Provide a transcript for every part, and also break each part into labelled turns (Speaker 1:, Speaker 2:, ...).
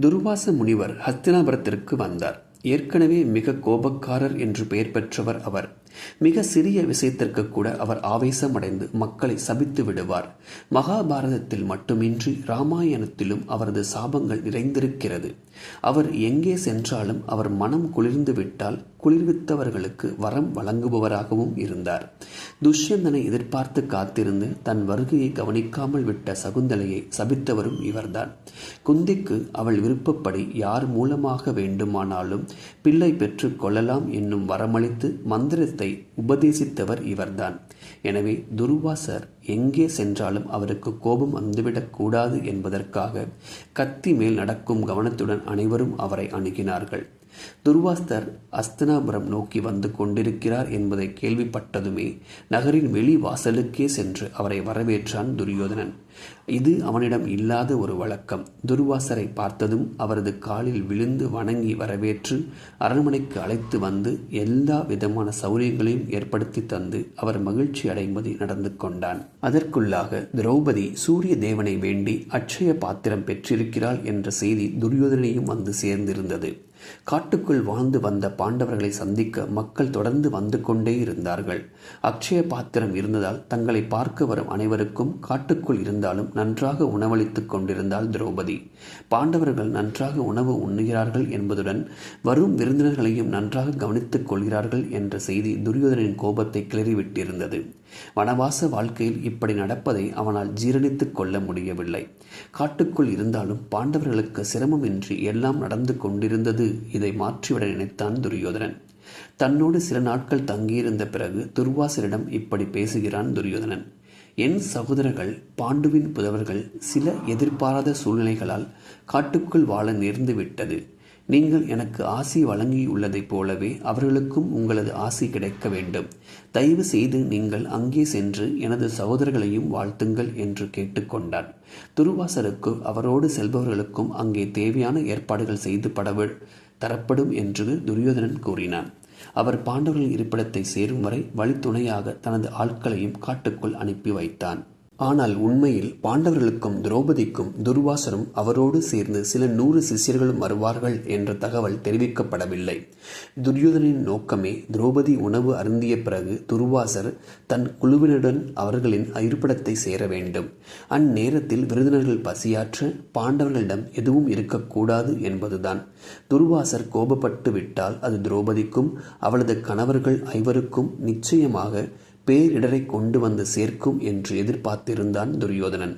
Speaker 1: துர்வாச முனிவர் ஹஸ்தினாபுரத்திற்கு வந்தார். ஏற்கனவே மிக கோபக்காரர் என்று பெயர் பெற்றவர் அவர். மிக சிறிய விஷயத்திற்கு கூட அவர் ஆவேசமடைந்து மக்களை சபித்து விடுவார். மகாபாரதத்தில் மட்டுமின்றி ராமாயணத்திலும் அவரது சாபங்கள் நிறைந்திருக்கிறது. அவர் எங்கே சென்றாலும் அவர் மனம் குளிர்ந்து விட்டால் குளிர்வித்தவர்களுக்கு வரம் வழங்குபவராகவும் இருந்தார். துஷ்யந்தனை எதிர்பார்த்து காத்திருந்து தன் வருகையை கவனிக்காமல் விட்ட சகுந்தலையை சபித்தவரும் இவர்தான். குந்திக்கு அவள் விருப்பப்படி யார் மூலமாக வேண்டுமானாலும் பிள்ளை பெற்று கொள்ளலாம் என்னும் வரமளித்து மந்திரத்தை உபதேசித்தவர் இவர்தான். எனவே துர்வாசர் எங்கே சென்றாலும் அவருக்கு கோபம் வந்துவிடக் கூடாது என்பதற்காக கத்தி மேல் நடக்கும் கவனத்துடன் அனைவரும் அவரை அணுகினார்கள். துர்வாஸ்தர் அஸ்தனாபுரம் நோக்கி வந்து கொண்டிருக்கிறார் என்பதை கேள்விப்பட்டதுமே நகரின் வெளி வாசலுக்கே சென்று அவரை வரவேற்றான் துரியோதனன். இது அவனிடம் இல்லாத ஒரு வழக்கம். துர்வாசரை பார்த்ததும் அவரது காலில் விழுந்து வணங்கி வரவேற்று அரண்மனைக்கு அழைத்து வந்து எல்லா விதமான சௌரியங்களையும் ஏற்படுத்தி தந்து அவர் மகிழ்ச்சி அடையும்படி நடந்து கொண்டான். அதற்குள்ளாக திரௌபதி சூரிய தேவனை வேண்டி அட்சய பாத்திரம் பெற்றிருக்கிறாள் என்ற செய்தி துரியோதனையும் வந்து சேர்ந்திருந்தது. காட்டுக்குள் வாழ்ந்து வந்த பாண்டவர்களை சந்திக்க மக்கள் தொடர்ந்து வந்து கொண்டே இருந்தார்கள். அக்ஷய பாத்திரம் இருந்ததால் தங்களை பார்க்க வரும் அனைவருக்கும் காட்டுக்குள் இருந்தாலும் நன்றாக உணவளித்துக் கொண்டிருந்தாள் திரௌபதி. பாண்டவர்கள் நன்றாக உணவு உண்ணுகிறார்கள் என்பதுடன் வரும் விருந்தினர்களையும் நன்றாக கவனித்துக் கொள்கிறார்கள் என்ற செய்தி துரியோதனின் கோபத்தை கிளறிவிட்டிருந்தது. வனவாச வாழ்க்கையில் இப்படி நடப்பதை அவனால் ஜீரணித்துக் கொள்ள முடியவில்லை. காட்டுக்குள் இருந்தாலும் பாண்டவர்களுக்கு சிரமமின்றி எல்லாம் நடந்து கொண்டிருந்தது இதை மாற்றிவிட நினைத்தான் துரியோதனன். தன்னோடு சில நாட்கள் தங்கியிருந்த பிறகு துர்வாசரிடம் இப்படி பேசுகிறான் துரியோதனன். என் சகோதரர்கள் பாண்டுவின் புதவர்கள் சில எதிர்பாராத சூழ்நிலைகளால் காட்டுக்குள் வாழ நேர்ந்து விட்டது நீங்கள் எனக்கு ஆசி வழங்கியுள்ளதைப் போலவே அவர்களுக்கும் உங்களது ஆசி கிடைக்க வேண்டும். தயவு செய்து நீங்கள் அங்கே சென்று எனது சகோதரர்களையும் வாழ்த்துங்கள் என்று கேட்டுக்கொண்டார் துருவாசருக்கு அவரோடு செல்பவர்களுக்கும் அங்கே தேவையான ஏற்பாடுகள் செய்து படவு தரப்படும் என்று துரியோதனன் கூறினான். அவர் பாண்டவர்களின் இருப்பிடத்தை சேரும் வரை வழித்துணையாக தனது ஆட்களையும் காட்டுக்குள் அனுப்பி வைத்தான். ஆனால் உண்மையில் பாண்டவர்களுக்கும் திரௌபதிக்கும் துர்வாசரும் அவரோடு சேர்ந்து சில நூறு சிஷ்யர்களும் வருவார்கள் என்ற தகவல் தெரிவிக்கப்படவில்லை. துரியோதனின் நோக்கமே திரௌபதி உணவு அருந்திய பிறகு துர்வாசர் தன் குழுவினருடன் அவர்களின் இருப்பிடத்தை சேர வேண்டும். அந்நேரத்தில் விருந்தினர்கள் பசியாற்ற பாண்டவர்களிடம் எதுவும் இருக்கக்கூடாது என்பதுதான். துர்வாசர் கோபப்பட்டு விட்டால் அது திரௌபதிக்கும் அவளது கணவர்கள் ஐவருக்கும் நிச்சயமாக பேரிடரை கொண்டு வந்து சேர்க்கும் என்று எதிர்பார்த்திருந்தான் துரியோதனன்.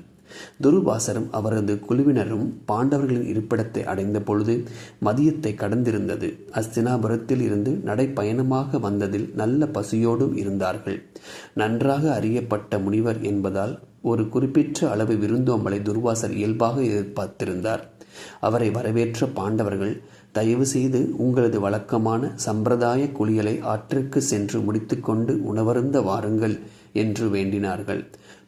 Speaker 1: துருவாசரும் அவரது குழுவினரும் பாண்டவர்களின் இருப்பிடத்தை அடைந்த பொழுது மதியத்தை கடந்திருந்தது. அஸ்தினாபுரத்தில் இருந்து நடைப்பயணமாக வந்ததில் நல்ல பசியோடும் இருந்தார்கள். நன்றாக அறியப்பட்ட முனிவர் என்பதால் ஒரு குறிப்பிட்ட அளவு விருந்தோம்பலை துர்வாசர் இயல்பாக எதிர்பார்த்திருந்தார். அவரை வரவேற்ற பாண்டவர்கள் தயவு செய்து உங்களது வழக்கமான சம்பிரதாய குளியலை ஆற்றிற்கு சென்று முடித்துக்கொண்டு உணவருந்த வாருங்கள் என்று வேண்டினார்கள்.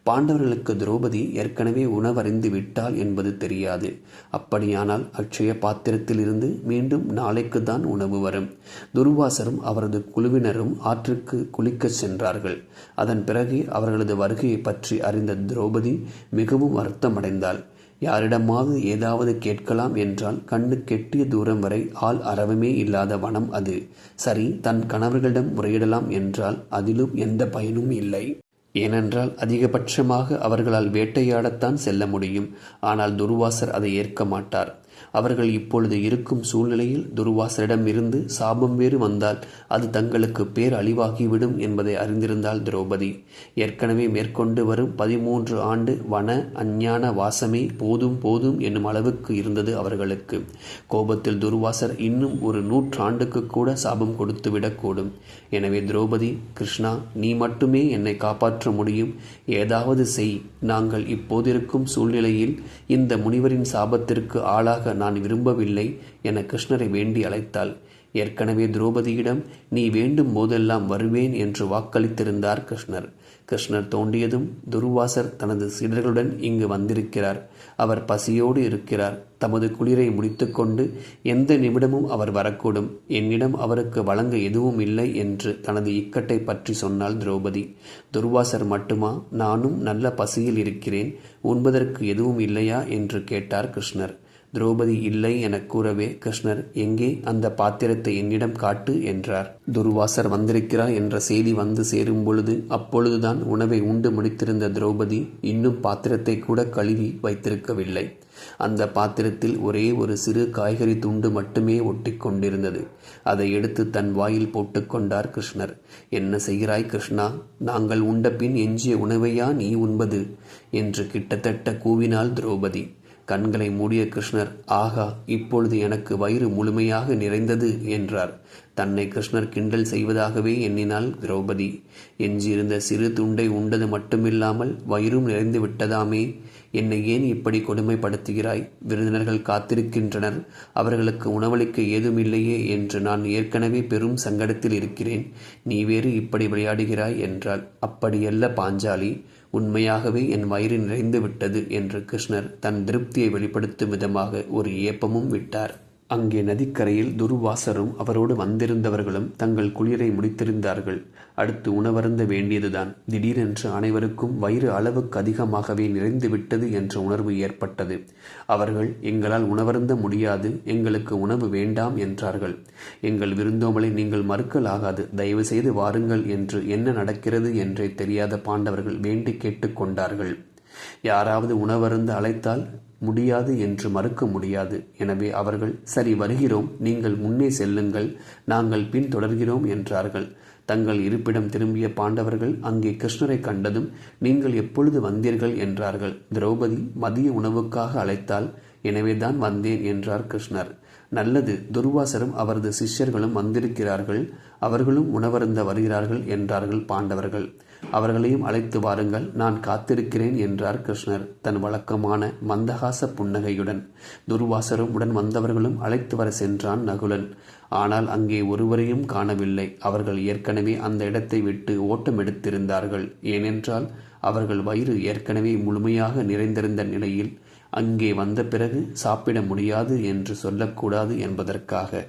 Speaker 1: பாண்டவர்களுக்கு திரௌபதி ஏற்கனவே உணவறிந்து விட்டாள் என்பது தெரியாது. அப்படியானால் அக்ஷய பாத்திரத்திலிருந்து மீண்டும் நாளைக்கு தான் உணவு வரும். துர்வாசரும் அவரது குழுவினரும் ஆற்றுக்கு குளிக்கச் சென்றார்கள். அதன் பிறகு அவர்களது வருகையை பற்றி அறிந்த திரௌபதி மிகவும் வருத்தமடைந்தாள். யாரிடமாவது ஏதாவது கேட்கலாம் என்றால் கண்ணு கெட்டிய தூரம் வரை ஆள் அறவமே இல்லாத வனம் அது. சரி தன் கணவர்களிடம் முறையிடலாம் என்றால் அதிலும் எந்த பயனும் இல்லை. ஏனென்றால் அதிகபட்சமாக அவர்களால் வேட்டையாடத்தான் செல்ல முடியும். ஆனால் துர்வாசர் அதை ஏற்க மாட்டார். அவர்கள் இப்பொழுது இருக்கும் சூழ்நிலையில் துர்வாசரிடம் இருந்து சாபம் வேறு வந்தால் அது தங்களுக்கு பேர் அழிவாகிவிடும் என்பதை அறிந்திருந்தால் திரௌபதி. ஏற்கனவே மேற்கொண்டு வரும் பதிமூன்று ஆண்டு வன அஞ்ஞான வாசமே போதும் போதும் என்னும் அளவுக்கு இருந்தது அவர்களுக்கு. கோபத்தில் துர்வாசர் இன்னும் ஒரு நூற்றாண்டுக்கு கூட சாபம் கொடுத்து விடக்கூடும். எனவே திரௌபதி கிருஷ்ணா நீ மட்டுமே என்னை காப்பாற்ற முடியும். ஏதாவது செய். நாங்கள் இப்போதிருக்கும் சூழ்நிலையில் இந்த முனிவரின் சாபத்திற்கு ஆளாக நான் விரும்பவில்லை என கிருஷ்ணரை வேண்டி அழைத்தாள். ஏற்கனவே திரௌபதியிடம் நீ வேண்டும் போதெல்லாம் வருவேன் என்று வாக்களித்திருந்தார் கிருஷ்ணர். கிருஷ்ணர் தோண்டியதும் துர்வாசர் தனது சீடர்களுடன் இங்கு வந்திருக்கிறார். அவர் பசியோடு இருக்கிறார். தமது குளிரை முடித்துக்கொண்டு எந்த நிமிடமும் அவர் வரக்கூடும். என்னிடம் அவருக்கு வழங்க எதுவும் இல்லை என்று தனது இக்கட்டை பற்றி சொன்னாள் திரௌபதி. துர்வாசர் மட்டுமா? நானும் நல்ல பசியில் இருக்கிறேன். உண்பதற்கு எதுவும் இல்லையா? என்று கேட்டார் கிருஷ்ணர். திரௌபதி இல்லை எனக் கூறவே கிருஷ்ணர் எங்கே அந்த பாத்திரத்தை என்னிடம் காட்டு என்றார். துர்வாசர் வந்திருக்கிறார் என்ற செய்தி வந்து சேரும் பொழுது அப்பொழுதுதான் உணவை உண்டு முடித்திருந்த திரௌபதி இன்னும் பாத்திரத்தை கூட கழுவி வைத்திருக்கவில்லை. அந்த பாத்திரத்தில் ஒரே ஒரு சிறு காய்கறி துண்டு மட்டுமே ஒட்டி கொண்டிருந்தது. அதை எடுத்து தன் வாயில் போட்டுக்கொண்டார் கிருஷ்ணர். என்ன செய்கிறாய் கிருஷ்ணா? நாங்கள் உண்ட பின் எஞ்சிய உணவையா நீ உண்பது? என்று கிட்டத்தட்ட கூவினாள் திரௌபதி. கண்களை மூடிய கிருஷ்ணர் ஆகா இப்பொழுது எனக்கு வயிறு முழுமையாக நிறைந்தது என்றார். தன்னை கிருஷ்ணர் கிண்டல் செய்வதாகவே எண்ணினாள் திரௌபதி. எஞ்சியிருந்த சிறு துண்டை உண்டது மட்டுமில்லாமல் வயிறும் நிறைந்து விட்டதாமே. என்னை ஏன் இப்படி கொடுமைப்படுத்துகிறாய்? விருந்தினர்கள் காத்திருக்கின்றனர். அவர்களுக்கு உணவளிக்க ஏதுமில்லையே என்று நான் ஏற்கனவே பெரும் சங்கடத்தில் இருக்கிறேன். நீ வேறு இப்படி விளையாடுகிறாய் என்றாள். அப்படியல்ல பாஞ்சாலி. உண்மையாகவே என் வயிறு நிறைந்து விட்டது என்று கிருஷ்ணர் தன் திருப்தியை வெளிப்படுத்தும் விதமாக ஒரு ஏப்பமும் விட்டார். அங்கே நதிக்கரையில் துர்வாசரும் அவரோடு வந்திருந்தவர்களும் தங்கள் குளிரை முடித்திருந்தார்கள். அடுத்து உணவருந்த வேண்டியதுதான். திடீரென்று அனைவருக்கும் வயிறு அளவுக்கு அதிகமாகவே நிறைந்துவிட்டது என்ற உணர்வு ஏற்பட்டது. அவர்கள் எங்களால் உணவருந்த முடியாது. எங்களுக்கு உணவு வேண்டாம் என்றார்கள். எங்கள் விருந்தோமலை நீங்கள் மறுக்கலாகாது. தயவு செய்து வாருங்கள் என்று என்ன நடக்கிறது என்றே தெரியாத பாண்டவர்கள் வேண்டி கேட்டுக்கொண்டார்கள் யாராவது உணவருந்து அழைத்தால் முடியாது என்று மறுக்க முடியாது. எனவே அவர்கள் சரி வருகிறோம். நீங்கள் முன்னே செல்லுங்கள். நாங்கள் பின் தொடர்கிறோம் என்றார்கள். தங்கள் இருப்பிடம் திரும்பிய பாண்டவர்கள் அங்கே கிருஷ்ணரை கண்டதும் நீங்கள் எப்பொழுது வந்தீர்கள்? என்றார்கள். திரௌபதி மதிய உணவுக்காக அழைத்தால் எனவேதான் வந்தேன் என்றார் கிருஷ்ணர். நல்லது. துர்வாசரும் அவரது சிஷ்யர்களும் வந்திருக்கிறார்கள். அவர்களும் உணவருந்த வருகிறார்கள் என்றார்கள் பாண்டவர்கள். அவர்களையும் அழைத்து வாருங்கள் நான் காத்திருக்கிறேன் என்றார் கிருஷ்ணர் தன் வழக்கமான மந்தகாச புன்னகையுடன். துர்வாசரும் உடன் வந்தவர்களும் அழைத்து வர சென்றான் நகுலன். ஆனால் அங்கே ஒருவரையும் காணவில்லை. அவர்கள் ஏற்கனவே அந்த இடத்தை விட்டு ஓட்டம் எடுத்திருந்தார்கள் ஏனென்றால் அவர்கள் வயிறு ஏற்கனவே முழுமையாக நிறைந்திருந்த நிலையில் அங்கே வந்த பிறகு சாப்பிட முடியாது என்று சொல்லக்கூடாது என்பதற்காக.